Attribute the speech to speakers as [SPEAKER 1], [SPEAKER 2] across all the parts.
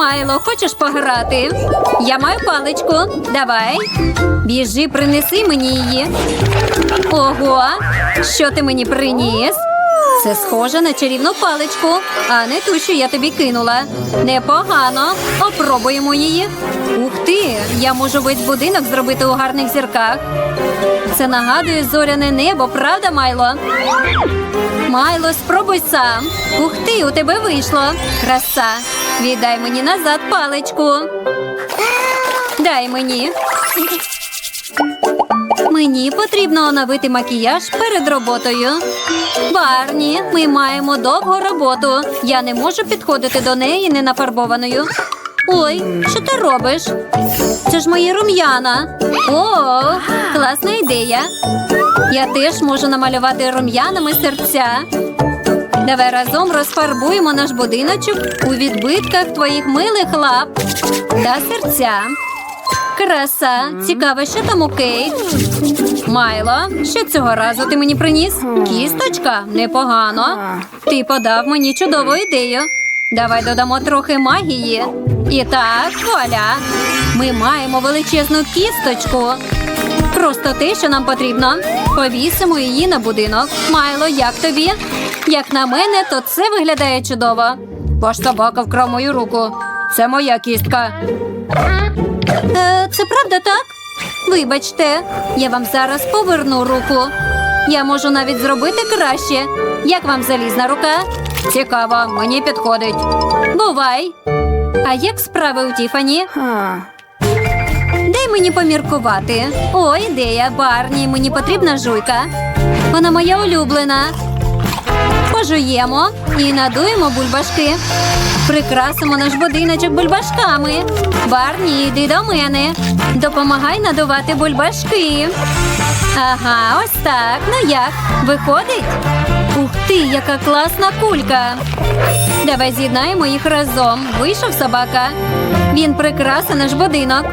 [SPEAKER 1] Майло, хочеш пограти? Я маю паличку. Давай. Біжи, принеси мені її. Ого, що ти мені приніс? Це схоже на чарівну паличку, а не ту, що я тобі кинула. Непогано. Опробуємо її. Ух ти! Я можу весь будинок зробити у гарних зірках. Це нагадує зоряне небо, правда, Майло? Майло, спробуй сам. Ух ти, у тебе вийшло. Краса. Віддай мені назад паличку. Дай мені. Мені потрібно оновити макіяж перед роботою. Барні, ми маємо довгу роботу. Я не можу підходити до неї ненафарбованою. Ой, що ти робиш? Це ж мої рум'яна. О, класна ідея. Я теж можу намалювати рум'янами серця. Давай разом розфарбуємо наш будиночок у відбитках твоїх милих лап та серця. Краса, цікаво, що там у Кейт? Майло, що цього разу ти мені приніс? Кісточка? Непогано. Ти подав мені чудову ідею. Давай додамо трохи магії. І так, вуаля. Ми маємо величезну кісточку. Просто те, що нам потрібно. Повісимо її на будинок. Майло, як тобі? Як на мене, то це виглядає чудово. Ваш собака вкрав мою руку. Це моя кістка. Е, це правда так? Вибачте, я вам зараз поверну руку. Я можу навіть зробити краще. Як вам залізна рука? Цікаво, мені підходить. Бувай. А як справи у Тіфані? Дай мені поміркувати. О, ідея, Барні, мені потрібна жуйка. Вона моя улюблена. Пожуємо і надуємо бульбашки. Прикрасимо наш будиночок бульбашками. Барні, йди до мене. Допомагай надувати бульбашки. Ага, ось так. Ну як? Виходить? Ух ти, яка класна кулька. Давай з'єднаємо їх разом. Вийшов собака. Він прикрасить наш будинок.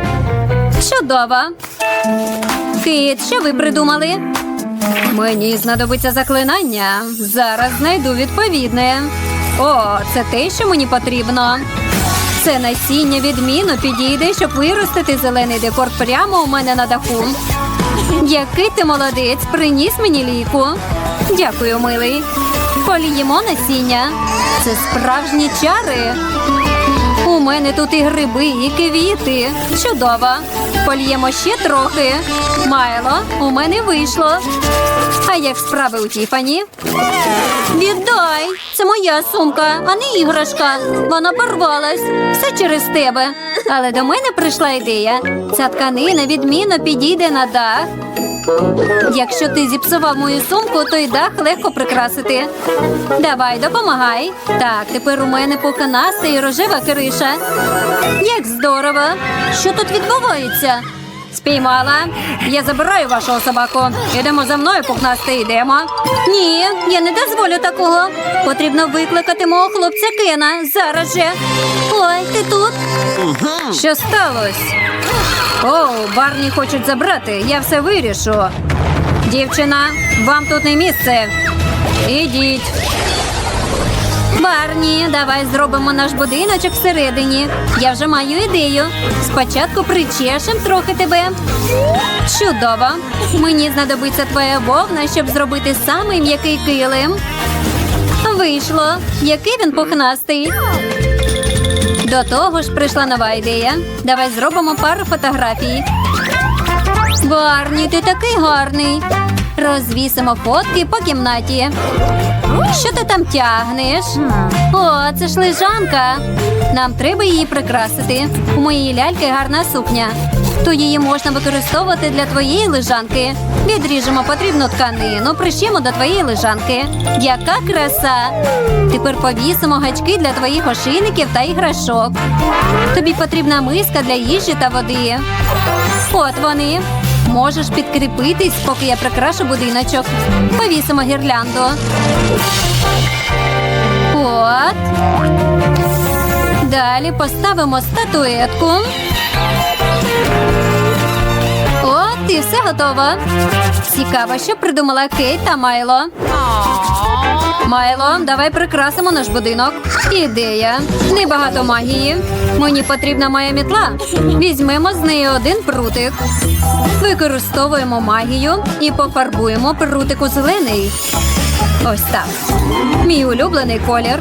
[SPEAKER 1] Чудово. Кит, що ви придумали? Мені знадобиться заклинання. Зараз знайду відповідне. О, це те, що мені потрібно. Це насіння відмінно підійде, щоб виростити зелений декор прямо у мене на даху. Який ти молодець, приніс мені ліку. Дякую, милий. Поліємо насіння. Це справжні чари. У мене тут і гриби, і квіти. Чудово. Польємо ще трохи. Майло, у мене вийшло. А як справи у Тіфані? Віддай! Це моя сумка, а не іграшка. Вона порвалась. Все через тебе. Але до мене прийшла ідея. Ця тканина відмінно підійде на дах. Якщо ти зіпсував мою сумку, то й дах легко прикрасити. Давай, допомагай. Так, тепер у мене пухнаста і рожева криша. Як здорово! Що тут відбувається? Спіймала. Я забираю вашого собаку. Ідемо за мною, пухнасти, йдемо. Ні, я не дозволю такого. Потрібно викликати мого хлопця Кена. Зараз же. Ой, ти тут? Що сталося? О, Барні хочуть забрати. Я все вирішу. Дівчина, вам тут не місце. Ідіть. Барні, давай зробимо наш будиночок всередині. Я вже маю ідею. Спочатку причешем трохи тебе. Чудово. Мені знадобиться твоя вовна, щоб зробити самий м'який килим. Вийшло. Який він пухнастий. До того ж прийшла нова ідея. Давай зробимо пару фотографій. Барні, ти такий гарний. Розвісимо фотки по кімнаті. Що ти там тягнеш? О, це ж лежанка. Нам треба її прикрасити. У моєї ляльки гарна сукня. То її можна використовувати для твоєї лежанки. Відріжемо потрібну тканину, пришємо до твоєї лежанки. Яка краса! Тепер повісимо гачки для твоїх ошейників та іграшок. Тобі потрібна миска для їжі та води. От вони. Можеш підкріпитись, поки я прикрашу будиночок. Повісимо гірлянду. От. Далі поставимо статуетку. І все готово. Цікаво, що придумала Кейт та Майло. Майло, давай прикрасимо наш будинок. Ідея. Небагато магії. Мені потрібна моя мітла. Візьмемо з неї один прутик. Використовуємо магію і пофарбуємо прутик у зелений. Ось так. Мій улюблений колір.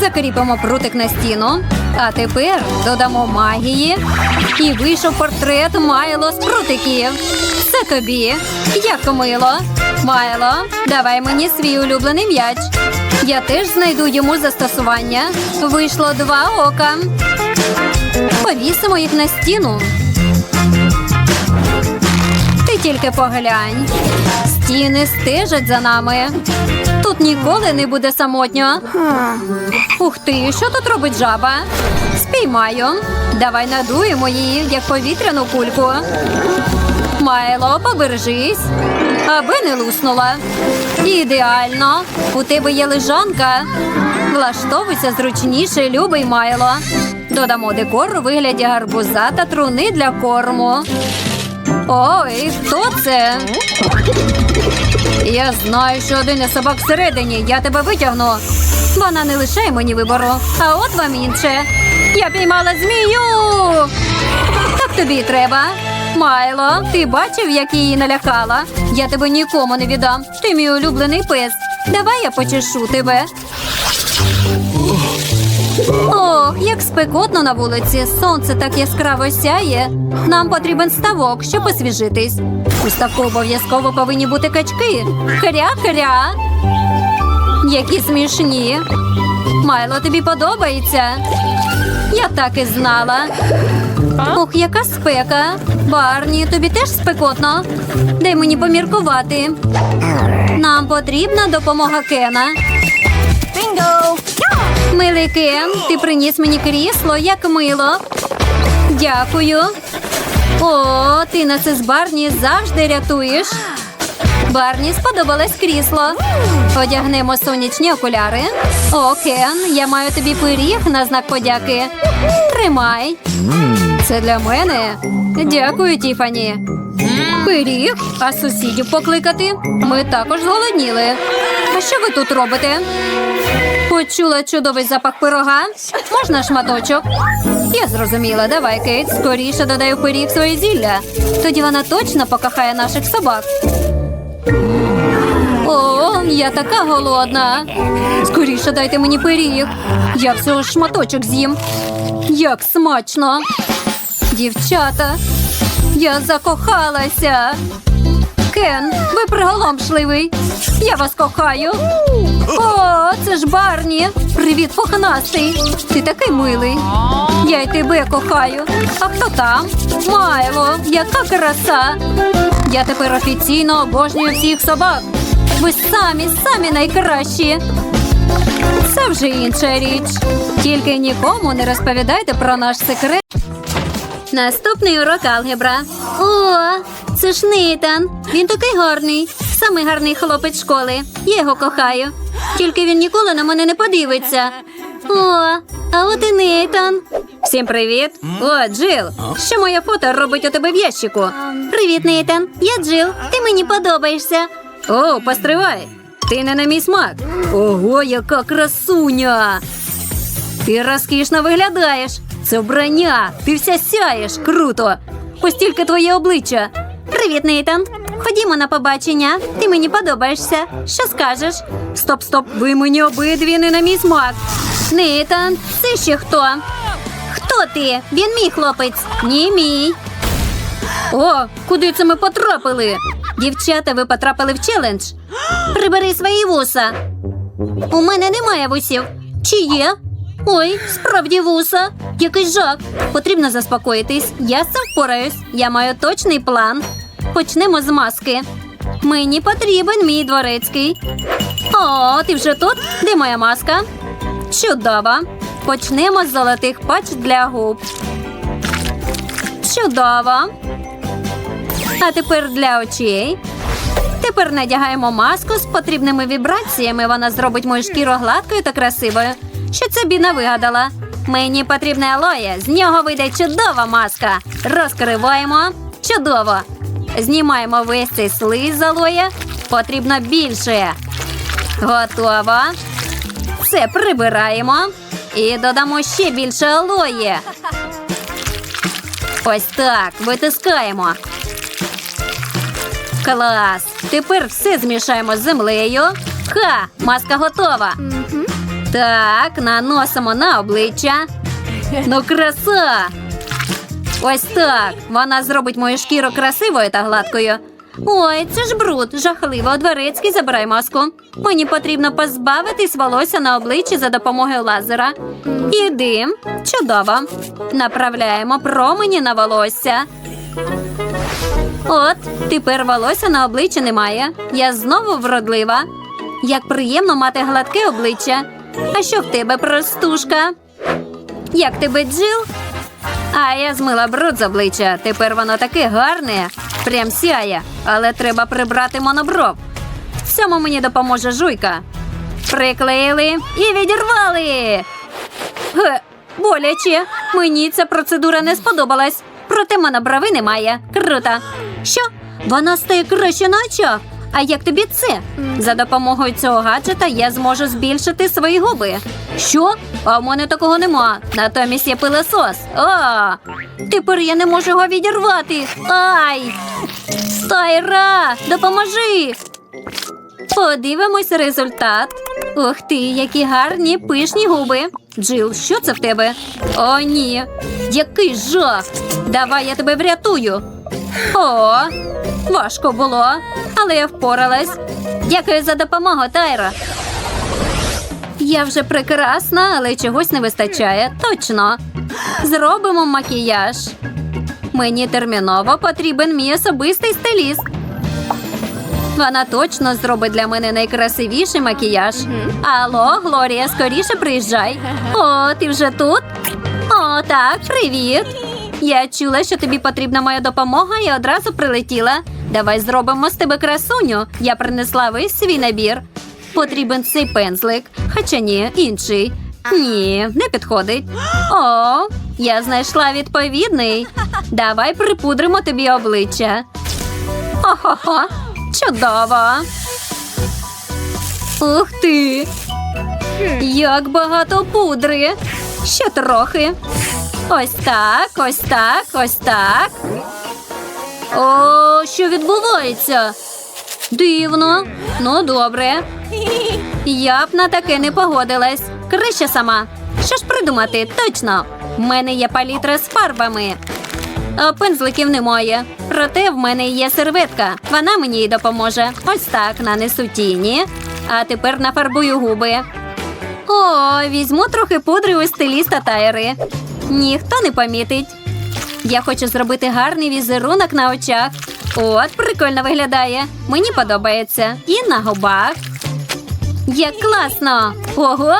[SPEAKER 1] Закріпимо прутик на стіну. А тепер додамо магії. І вийшов портрет Майло з прутиків. Це тобі. Як мило. Майло, давай мені свій улюблений м'яч. Я теж знайду йому застосування. Вийшло два ока. Повісимо їх на стіну. Ти тільки поглянь. Стіни стежать за нами. Тут ніколи не буде самотньо. Ух ти, що тут робить жаба? Спіймаю. Давай надуємо її, як повітряну кульку. Майло, побережись, аби не луснула. Ідеально. У тебе є лежанка. Влаштовуйся зручніше, любий Майло. Додамо декор у вигляді гарбуза та труни для корму. Ой, хто це? Я знаю, що один із собак всередині. Я тебе витягну. Вона не лишає мені вибору, а от вам інше. Я піймала змію. Так тобі й треба. Майло, ти бачив, як її налякала? Я тебе нікому не віддам. Ти мій улюблений пес. Давай я почешу тебе. Ох, як спекотно на вулиці. Сонце так яскраво сяє. Нам потрібен ставок, щоб освіжитись. У ставку обов'язково повинні бути качки. Хря-хря. Які смішні. Майло, тобі подобається? Я так і знала. Ох, яка спека. Барні, тобі теж спекотно. Дай мені поміркувати. Нам потрібна допомога Кена.
[SPEAKER 2] Bingo!
[SPEAKER 1] Милий Кен, ти приніс мені крісло, як мило. Дякую. О, ти нас із Барні завжди рятуєш. Барні сподобалось крісло. Одягнемо сонячні окуляри. О, Кен, я маю тобі пиріг на знак подяки. Тримай. Це для мене. Дякую, Тіфані. Пиріг, а сусідів покликати. Ми також зголодніли. А що ви тут робите? Почула чудовий запах пирога. Можна шматочок? Я зрозуміла. Давай, Кейт, скоріше додай у пиріг своє зілля. Тоді вона точно покохає наших собак. О, я така голодна. Скоріше дайте мені пиріг. Я всього шматочок з'їм. Як смачно. Дівчата, я закохалася. Кен, ви приголомшливий. Я вас кохаю. О, це ж Барні. Привіт, пухнастий. Ти такий милий. Я й тебе кохаю. А хто там? Майло, яка краса. Я тепер офіційно обожнюю всіх собак. Ви самі, самі найкращі. Це вже інша річ. Тільки нікому не розповідайте про наш секрет. Наступний урок алгебра. О, це ж Нейтан. Він такий гарний. Самий гарний хлопець школи. Я його кохаю. Тільки він ніколи на мене не подивиться. О, а от і Нейтан. Всім привіт. О, Джил. Що моє фото робить у тебе в ящику? Привіт, Нейтан. Я Джил. Ти мені подобаєшся. О, постривай. Ти не на мій смак. Ого, яка красуня. Ти розкішно виглядаєш. Це вбрання. Ти вся сяєш. Круто. Ось тільки твоє обличчя. Привіт, Нейтан. Ходімо на побачення. Ти мені подобаєшся. Що скажеш? Стоп, стоп, ви мені обидві не на мій смак. Нейтан, це ще хто? Ти? Він мій хлопець. Ні, мій. О, куди це ми потрапили? Дівчата, ви потрапили в челендж. Прибери свої вуса. У мене немає вусів. Чи є? Ой, справді вуса. Який жах. Потрібно заспокоїтись. Я цим впораюсь. Я маю точний план. Почнемо з маски. Мені потрібен мій дворецький. О, ти вже тут? Де моя маска? Чудово. Почнемо з золотих пач для губ. Чудово. А тепер для очей. Тепер надягаємо маску з потрібними вібраціями. Вона зробить мою шкіру гладкою та красивою. Що це біна вигадала? Мені потрібне алоє. З нього вийде чудова маска. Розкриваємо. Чудово. Знімаємо весь цей слиз з алоє. Потрібно більше. Готово. Все прибираємо і додамо ще більше алої. Ось так, витискаємо. Клас! Тепер все змішаємо з землею. Ха! Маска готова. Так, наносимо на обличчя. Ну, краса! Ось так. Вона зробить мою шкіру красивою та гладкою. Ой, це ж бруд, жахливо. Дворецький, забирай маску. Мені потрібно позбавитись волосся на обличчі за допомогою лазера. І дим. Чудово. Направляємо промені на волосся. От, тепер волосся на обличчі немає. Я знову вродлива. Як приємно мати гладке обличчя. А що в тебе, простушка? Як тебе, Джил? А я змила бруд з обличчя. Тепер воно таке гарне, прям сяє, але треба прибрати монобров. В цьому мені допоможе жуйка. Приклеїли і відірвали. Ге, боляче. Мені ця процедура не сподобалась. Проте моноброви немає. Круто. Що? Вона стає краще на очах. А як тобі це? За допомогою цього гаджета я зможу збільшити свої губи. Що? А в мене такого нема. Натомість є пилосос. А, тепер я не можу його відірвати. Ай! Тайра, допоможи! Подивимось результат. Ух ти, які гарні пишні губи. Джил, що це в тебе? О, ні. Який жах. Давай я тебе врятую. О, важко було, але я впоралась. Дякую за допомогу, Тайра. Я вже прекрасна, але чогось не вистачає. Точно. Зробимо макіяж. Мені терміново потрібен мій особистий стиліст. Вона точно зробить для мене найкрасивіший макіяж. Алло, Глорія, скоріше приїжджай. О, ти вже тут? О, так, привіт. Я чула, що тобі потрібна моя допомога і одразу прилетіла. Давай зробимо з тебе красуню. Я принесла весь свій набір. Потрібен цей пензлик, хоча ні, інший. Ні, не підходить. О, я знайшла відповідний. Давай припудримо тобі обличчя. Хо-хо-хо, чудово. Ух ти! Як багато пудри. Ще трохи. Ось так, ось так, ось так. О, що відбувається? Дивно. Ну, добре. Я б на таке не погодилась. Краще сама. Що ж придумати? Точно. В мене є палітра з фарбами. А пензликів немає. Проте в мене є серветка. Вона мені й допоможе. Ось так нанесу тіні. А тепер нафарбую губи. О, візьму трохи пудри у стиліста Тайри. Ніхто не помітить. Я хочу зробити гарний візерунок на очах. От, прикольно виглядає. Мені подобається. І на губах. Як класно! Ого!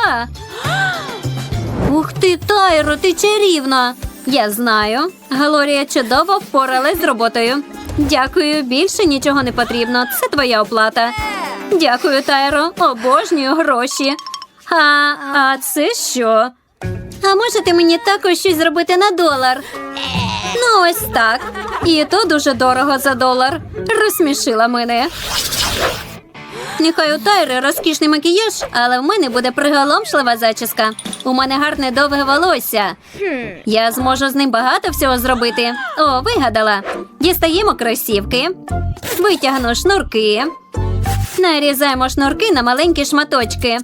[SPEAKER 1] Ух ти, Тайро, ти чарівна! Я знаю. Галорія чудово впоралась з роботою. Дякую, більше нічого не потрібно. Це твоя оплата. Дякую, Тайро. Обожнюю гроші. А, а це що? А можете мені також щось зробити на долар? Ну, ось так. І то дуже дорого за долар. Розсмішила мене. Нехай у Тайри розкішний макіяж, але в мене буде приголомшлива зачіска. У мене гарне довге волосся. Я зможу з ним багато всього зробити. О, вигадала. Дістаємо кросівки, витягну шнурки, нарізаємо шнурки на маленькі шматочки.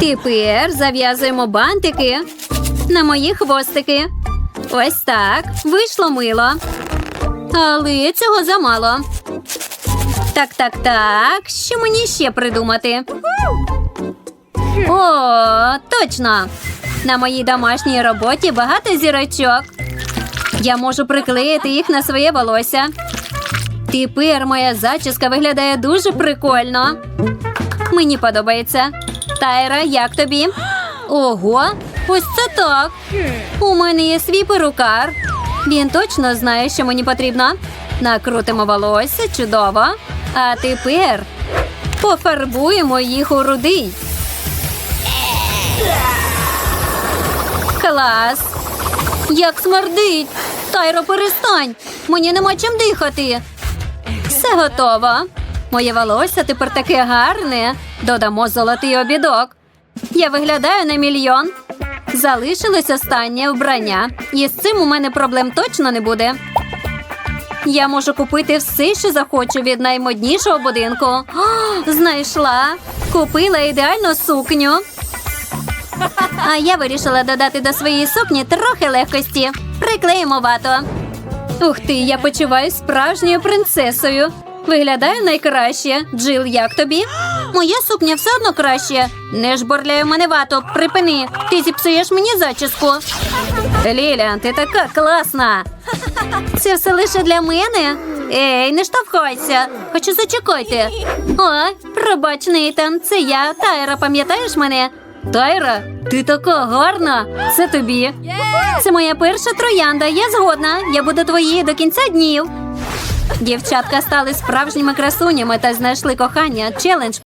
[SPEAKER 1] Тепер зав'язуємо бантики на мої хвостики. Ось так. Вийшло мило. Але цього замало. Так, так, так. Що мені ще придумати? О, точно. На моїй домашній роботі багато зірочок. Я можу приклеїти їх на своє волосся. Тепер моя зачіска виглядає дуже прикольно. Мені подобається. Тайра, як тобі? Ого, ось це так. У мене є свій перукар. Він точно знає, що мені потрібно. Накрутимо волосся, чудово. А тепер пофарбуємо їх у рудий. Клас! Як смердить! Тайро, перестань! Мені нема чим дихати. Все готово. Моє волосся тепер таке гарне. Додамо золотий обідок. Я виглядаю на мільйон. Залишилось останнє вбрання. І з цим у мене проблем точно не буде. Я можу купити все, що захочу від наймоднішого будинку. О, знайшла. Купила ідеальну сукню. А я вирішила додати до своєї сукні трохи легкості. Приклеїмо вато. Ух ти, я почуваюсь справжньою принцесою. Виглядаю найкраще. Джил, як тобі? Моя сукня все одно краще. Не жбурляй у мене вато, припини. Ти зіпсуєш мені зачіску. Ліля, ти така класна. Це все лише для мене. Ей, не штовхайся. Хочу зачекайте. О, пробач, Нейтан, це я. Тайра, пам'ятаєш мене? Тайра, ти така гарна. Це тобі. Це моя перша троянда. Я згодна. Я буду твоєю до кінця днів. Дівчатка стали справжніми красунями та знайшли кохання. Челендж